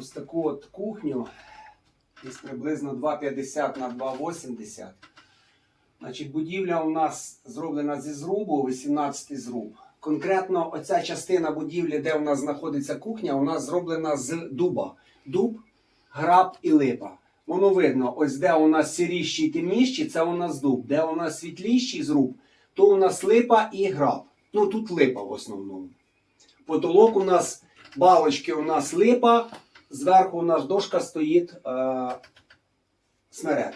ось таку от кухню. Десь приблизно 2,50 на 2,80. Значить, будівля у нас зроблена зі зрубу, 18 зруб. Конкретно оця частина будівлі, де у нас знаходиться кухня, у нас зроблена з дуба. Дуб, граб і липа. Воно видно, ось де у нас сіріші і темніші, це у нас дуб. Де у нас світліший зруб, то у нас липа і граб. Ну тут липа в основному. Потолок у нас, балочки у нас липа, зверху у нас дошка стоїть е, смерек.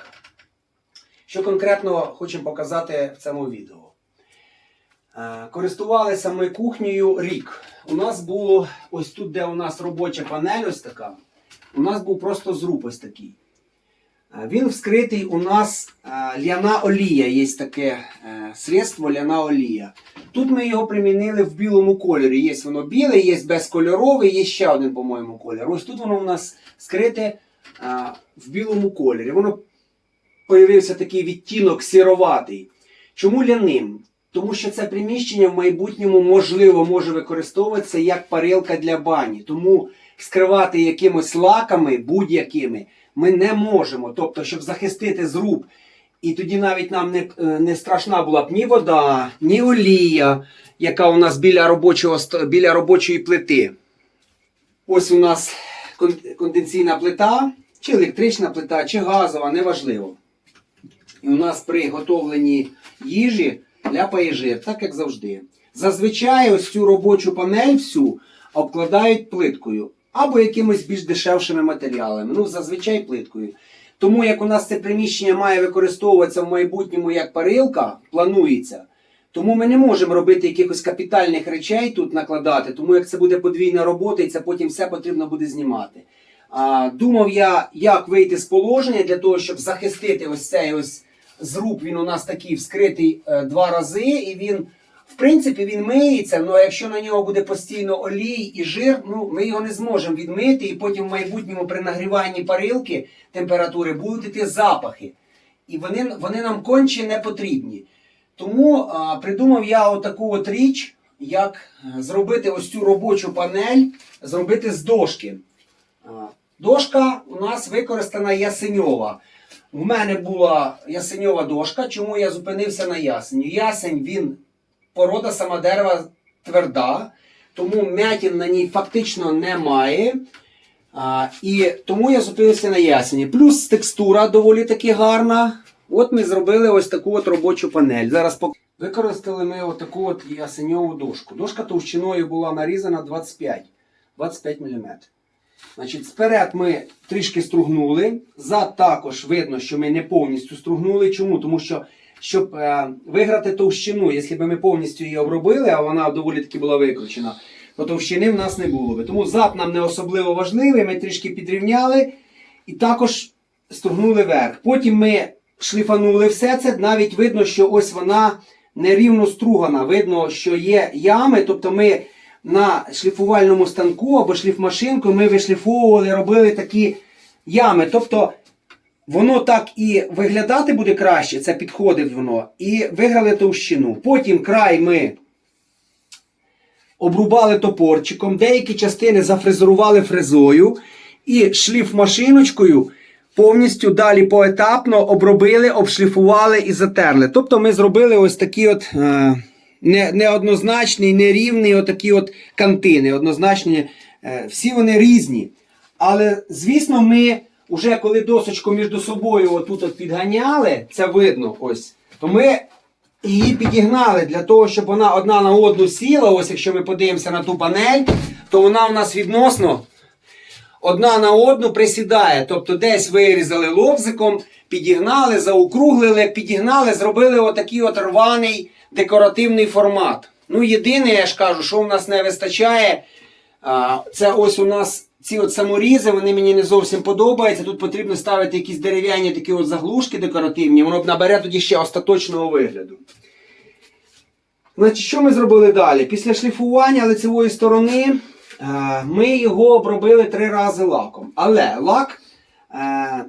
Що конкретно хочемо показати в цьому відео. Е, Користувалися ми кухнею рік. У нас було ось тут, де у нас робоча панель, ось така. У нас був просто зруб ось такий. Він вскритий у нас ляна олія, є таке е, средство ляна олія. Тут ми його примінили в білому кольорі. Є воно біле, є безкольоровий, є ще один, по-моєму, колір. Ось тут воно у нас скрите в білому кольорі. Воно появився такий відтінок сіроватий. Чому ляним? Тому що це приміщення в майбутньому можливо може використовуватися як парилка для бані. Тому скривати якимось лаками будь-якими ми не можемо. Тобто, щоб захистити зруб і тоді навіть нам не, е, не страшна була б ні вода, ні олія, яка у нас біля, робочого, біля робочої плити. Ось у нас кон- конденсійна плита, чи електрична плита, чи газова, неважливо. І у нас при готовленні їжі ляпає жир, так як завжди. Зазвичай ось цю робочу панель всю обкладають плиткою або якимось більш дешевшими матеріалами. Ну, зазвичай плиткою. Тому як у нас це приміщення має використовуватися в майбутньому як парилка, планується. Тому ми не можемо робити якихось капітальних речей тут накладати, тому як це буде подвійна робота, і це потім все потрібно буде знімати. А, думав я, як вийти з положення для того, щоб захистити ось цей ось зруб. Він у нас такий вскритий е, два рази, і він, в принципі, він миється. але якщо на нього буде постійно олій і жир, ну ми його не зможемо відмити, і потім в майбутньому при нагріванні парилки температури будуть іти запахи. І вони, вони нам конче не потрібні. Тому а, придумав я отаку от річ, як е, зробити ось цю робочу панель, зробити з дошки. Дошка у нас використана ясеньова. У мене була ясеньова дошка, чому я зупинився на ясеню. Ясень він порода сама дерева тверда, тому м'ятін на ній фактично немає. А, і тому я зупинився на ясені. Плюс текстура доволі таки гарна. От ми зробили ось таку от робочу панель. Зараз пок... Використали ми отаку от ясеньову дошку. Дошка товщиною була нарізана 25, 25 мм. Значить, сперед ми трішки стругнули. Зад також видно, що ми не повністю стругнули. Чому? Тому що, щоб е, виграти товщину, якщо б ми повністю її обробили, а вона доволі таки була викручена, то товщини в нас не було би. Тому зад нам не особливо важливий, ми трішки підрівняли і також стругнули вверх. Потім ми шліфанули все це, навіть видно, що ось вона нерівно стругана. Видно, що є ями, тобто ми на шліфувальному станку або шліфмашинкою ми вишліфовували, робили такі ями. Тобто воно так і виглядати буде краще, це підходить воно, і виграли товщину. Потім край ми обрубали топорчиком, деякі частини зафрезерували фрезою і шліфмашиночкою повністю далі поетапно обробили, обшліфували і затерли. Тобто ми зробили ось такі от е, не, неоднозначні, нерівні отакі от кантини. Однозначні, е, всі вони різні. Але, звісно, ми вже коли досочку між собою отут от підганяли, це видно ось, то ми її підігнали для того, щоб вона одна на одну сіла. Ось якщо ми подивимося на ту панель, то вона у нас відносно одна на одну присідає. Тобто десь вирізали лобзиком, підігнали, заокруглили, підігнали, зробили отакий от рваний декоративний формат. Ну, єдине, я ж кажу, що в нас не вистачає, це ось у нас ці от саморізи, вони мені не зовсім подобаються. Тут потрібно ставити якісь дерев'яні такі от заглушки декоративні, воно б набере тоді ще остаточного вигляду. Значить, що ми зробили далі? Після шліфування лицевої сторони е, ми його обробили три рази лаком. Але лак е,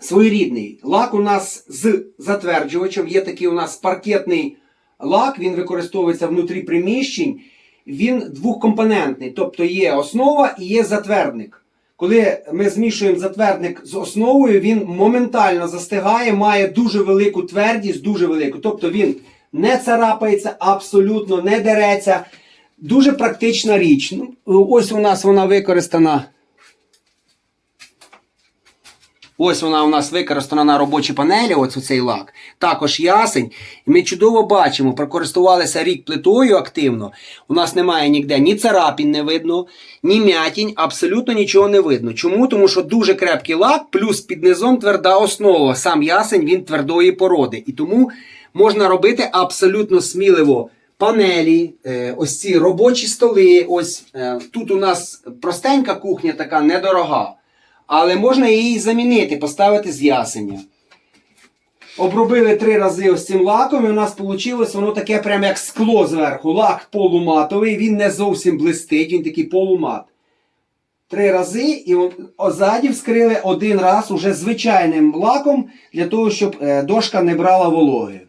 своєрідний. Лак у нас з затверджувачем. Є такий у нас паркетний лак, він використовується внутрі приміщень. Він двохкомпонентний, тобто є основа і є затвердник. Коли ми змішуємо затвердник з основою, він моментально застигає, має дуже велику твердість, дуже велику. Тобто він не царапається, абсолютно не дереться. Дуже практична річ. Ну, ось у нас вона використана. Ось вона у нас використана на робочій панелі, ось цей лак. Також ясень. І ми чудово бачимо, прокористувалися рік плитою активно. У нас немає ніде ні царапін не видно, ні м'ятінь, абсолютно нічого не видно. Чому? Тому що дуже крепкий лак, плюс під низом тверда основа. Сам ясень він твердої породи. І тому можна робити абсолютно сміливо. Панелі, е, ось ці робочі столи. Ось е, тут у нас простенька кухня, така недорога. Але можна її замінити, поставити з. Обробили три рази ось цим лаком, і у нас вийшло воно таке прямо як скло зверху. Лак полуматовий, він не зовсім блистить, він такий полумат. Три рази і озаді вскрили один раз уже звичайним лаком для того, щоб е, дошка не брала вологи.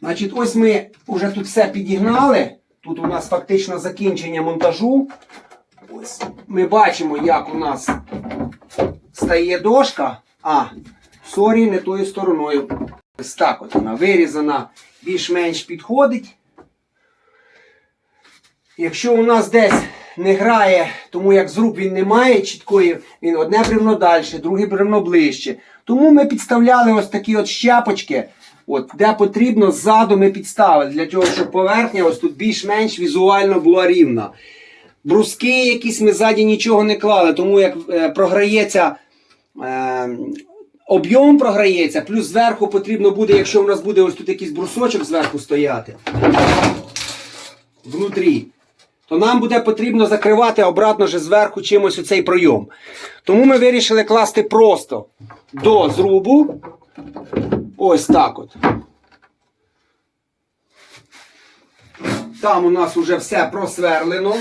Значить, ось ми вже тут все підігнали. Тут у нас фактично закінчення монтажу. Ось ми бачимо, як у нас стає дошка. А, сорі, не тою стороною. Ось так от вона вирізана, більш-менш підходить. Якщо у нас десь не грає, тому як зруб він не має чіткої, він одне бревно далі, друге бревно ближче. Тому ми підставляли ось такі от щапочки, от, де потрібно ззаду ми підставили, для того, щоб поверхня ось тут більш-менш візуально була рівна. Бруски якісь ми ззаді нічого не клали, тому як е, програється. Е, Об'єм програється, плюс зверху потрібно буде, якщо у нас буде ось тут якийсь брусочок зверху стояти внутрі, то нам буде потрібно закривати обратно же зверху чимось оцей пройом. Тому ми вирішили класти просто до зрубу. Ось так от. Там у нас вже все просверлено.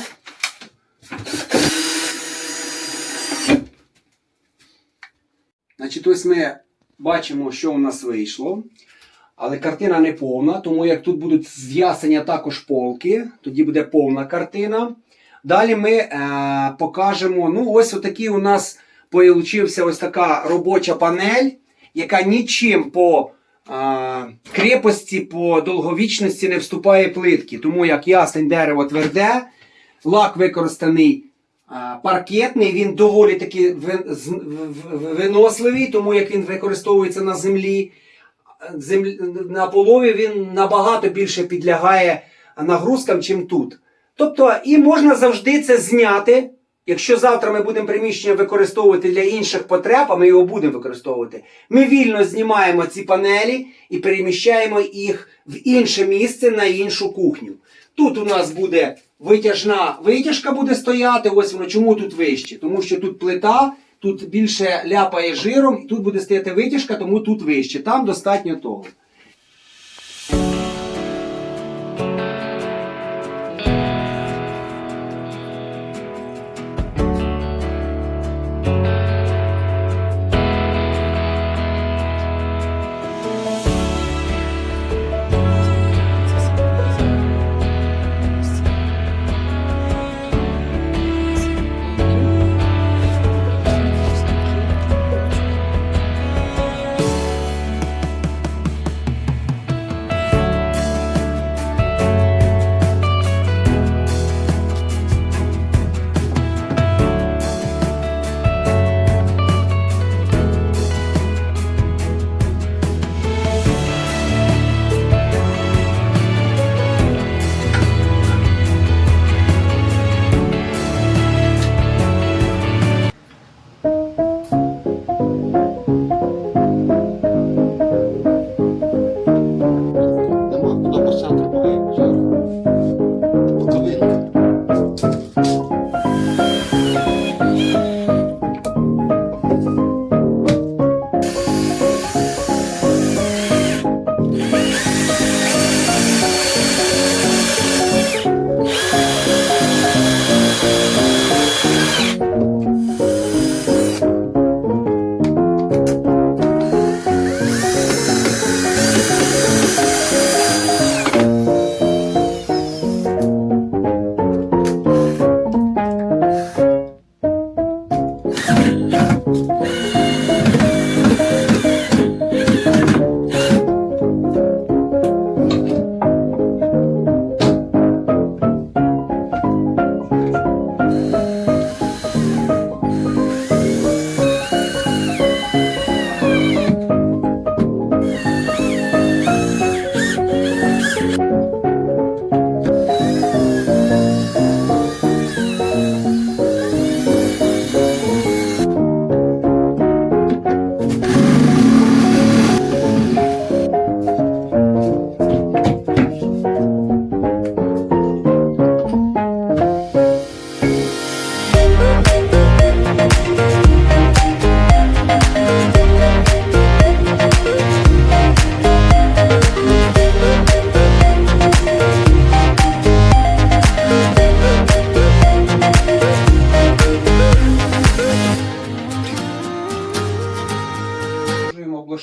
Значить, ось ми бачимо, що у нас вийшло. Але картина не повна, тому як тут будуть з'ясення також полки, тоді буде повна картина. Далі ми е, покажемо. Ну, ось отакий у нас получився ось така робоча панель, яка нічим по е, крепості, по довговічності не вступає плитки. Тому як ясень дерево тверде, лак використаний е, паркетний, він доволі таки виносливий, тому як він використовується на землі, на полові він набагато більше підлягає нагрузкам, чим тут. Тобто, і можна завжди це зняти. Якщо завтра ми будемо приміщення використовувати для інших потреб, а ми його будемо використовувати, ми вільно знімаємо ці панелі і переміщаємо їх в інше місце на іншу кухню. Тут у нас буде витяжна витяжка буде стояти. Ось воно чому тут вище? Тому що тут плита, тут більше ляпає жиром, і тут буде стояти витяжка, тому тут вище. Там достатньо того.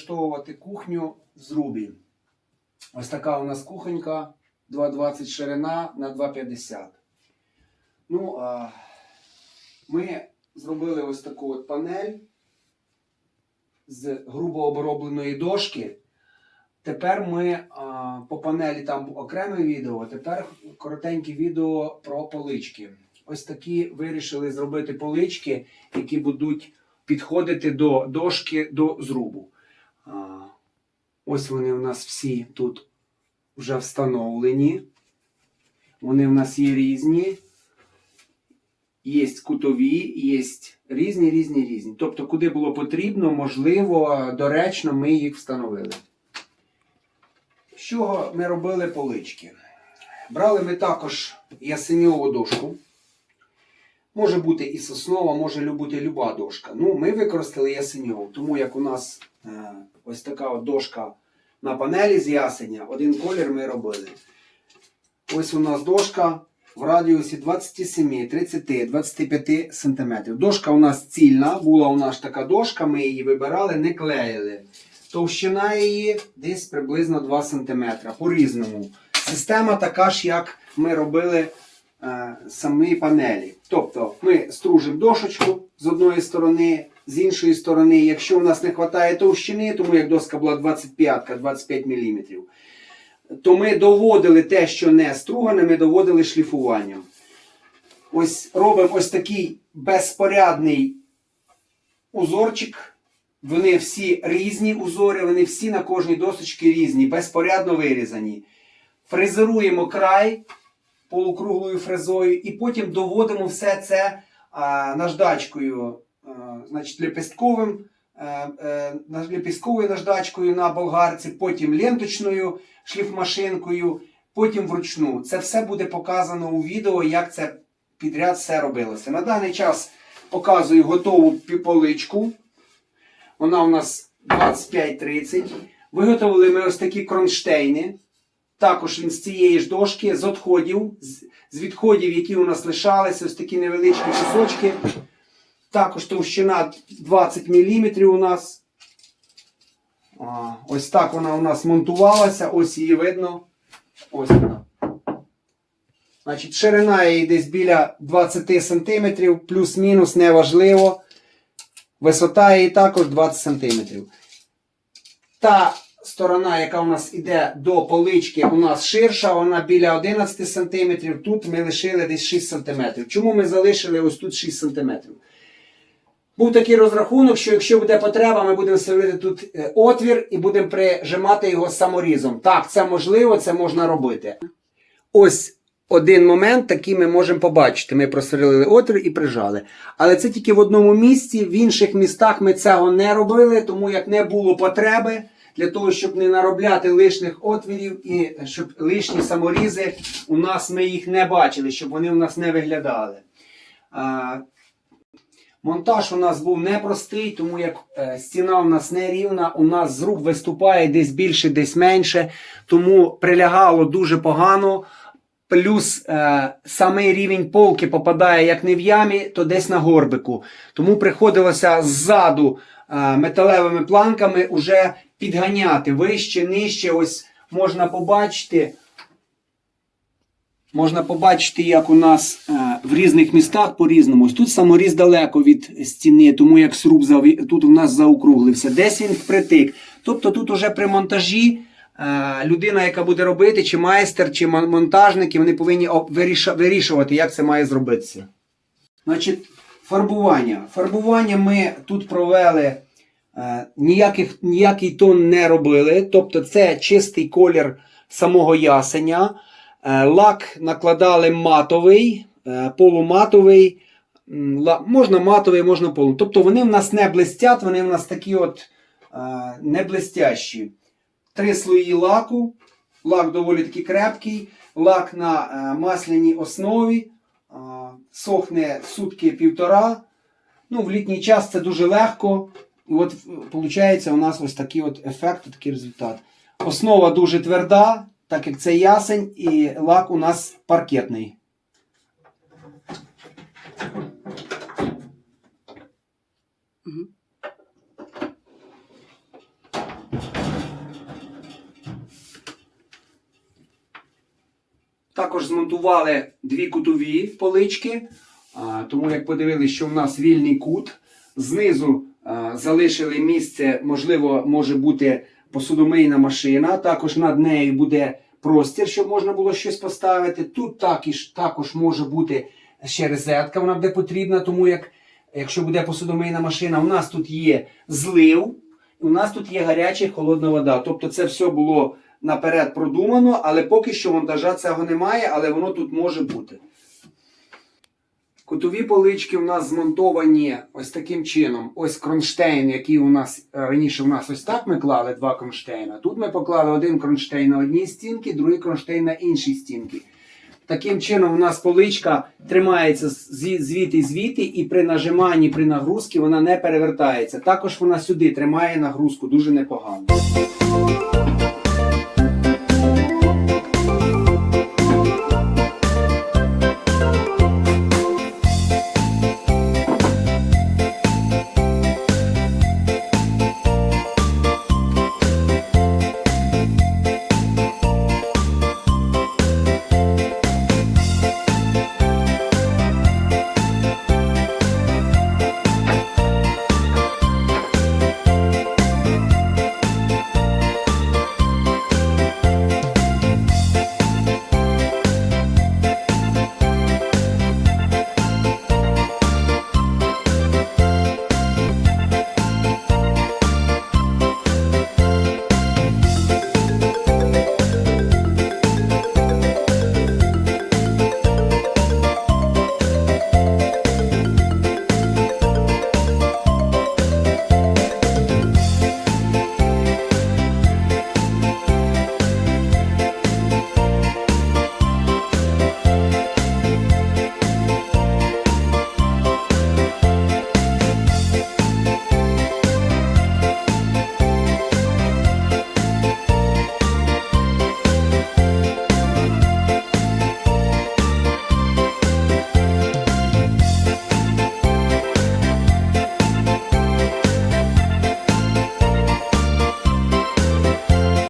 Показувати кухню в зрубі. Ось така у нас кухонька 2,20 ширина на 2,50. Ну, а ми зробили ось таку от панель з грубо обробленої дошки. Тепер ми а, по панелі там окреме відео, а тепер коротеньке відео про полички. Ось такі вирішили зробити полички, які будуть підходити до дошки до зрубу. Ось вони у нас всі тут вже встановлені. Вони в нас є різні. Є кутові, є різні, різні, різні. Тобто, куди було потрібно, можливо, доречно, ми їх встановили. З чого ми робили полички? Брали ми також ясеньову дошку. Може бути і соснова, може бути люба дошка. Ну, ми використали ясеньову, тому як у нас е, ось така дошка на панелі з ясеня, один колір ми робили. Ось у нас дошка в радіусі 27, 30, 25 см. Дошка у нас цільна, була у нас така дошка, ми її вибирали, не клеїли. Товщина її десь приблизно 2 см. По-різному. Система така ж, як ми робили самі панелі. Тобто ми стружимо дошечку з одної сторони, з іншої сторони, якщо у нас не вистачає товщини, тому як доска була 25-25 мм, то ми доводили те, що не стругане, ми доводили шліфуванням. Ось робимо ось такий безпорядний узорчик. Вони всі різні узори, вони всі на кожній досочці різні, безпорядно вирізані. Фрезеруємо край полукруглою фрезою і потім доводимо все це а, наждачкою, а, значить, лепестковим, а, е, наж- лепестковою наждачкою на болгарці, потім ленточною шліфмашинкою, потім вручну. Це все буде показано у відео, як це підряд все робилося. На даний час показую готову пі- поличку. Вона у нас 25-30. Виготовили ми ось такі кронштейни. Також він з цієї ж дошки, з відходів, з, відходів, які у нас лишалися, ось такі невеличкі кусочки. Також товщина 20 мм у нас. Ось так вона у нас монтувалася, ось її видно. Ось вона. Значить, ширина її десь біля 20 см, плюс-мінус, неважливо. Висота її також 20 см. Та сторона, яка у нас іде до полички, у нас ширша, вона біля 11 см. Тут ми лишили десь 6 см. Чому ми залишили ось тут 6 см? Був такий розрахунок, що якщо буде потреба, ми будемо ставити тут е, отвір і будемо прижимати його саморізом. Так, це можливо, це можна робити. Ось один момент, такий ми можемо побачити. Ми просверлили отвір і прижали. Але це тільки в одному місці. В інших містах ми цього не робили, тому як не було потреби для того, щоб не наробляти лишніх отвірів і щоб лишні саморізи у нас ми їх не бачили, щоб вони у нас не виглядали. Монтаж у нас був непростий, тому як е, стіна у нас не рівна, у нас зруб виступає десь більше, десь менше, тому прилягало дуже погано. Плюс е, самий рівень полки попадає як не в ямі, то десь на горбику. Тому приходилося ззаду е, металевими планками уже підганяти вище, нижче. Ось можна побачити. Можна побачити, як у нас е, в різних містах по-різному. Тут саморіз далеко від стіни, тому як сруб тут у нас заокруглився. Десь він впритик. Тобто тут уже при монтажі е, людина, яка буде робити, чи майстер, чи монтажники, вони повинні вирішувати, як це має зробитися. Значить, фарбування. Фарбування ми тут провели. Е, Ніяких, ніякий тон не робили. Тобто це чистий колір самого ясеня. Е, Лак накладали матовий, е, полуматовий. Можна матовий, можна полу. Тобто вони в нас не блистять, вони в нас такі от не блистящі. Три слої лаку. Лак доволі таки крепкий. Лак на масляній основі. Сохне сутки півтора. Ну, в літній час це дуже легко. От е, виходить, у нас ось такий от ефект, такий результат. Основа дуже тверда, так як це ясень, і лак у нас паркетний. Також змонтували дві кутові полички, тому як подивилися, що в нас вільний кут. Знизу залишили місце, можливо, може бути посудомийна машина. Також над нею буде простір, щоб можна було щось поставити. Тут також, також може бути ще розетка, вона буде потрібна, тому як якщо буде посудомийна машина, у нас тут є злив, у нас тут є гаряча і холодна вода. Тобто це все було наперед продумано, але поки що монтажа цього немає, але воно тут може бути. Кутові полички у нас змонтовані ось таким чином. Ось кронштейн, який у нас е, раніше у нас ось так ми клали два кронштейна. Тут ми поклали один кронштейн на одній стінці, другий кронштейн на іншій стінці. Таким чином у нас поличка тримається звідти звідти, і при нажиманні, при нагрузці вона не перевертається. Також вона сюди тримає нагрузку дуже непогано.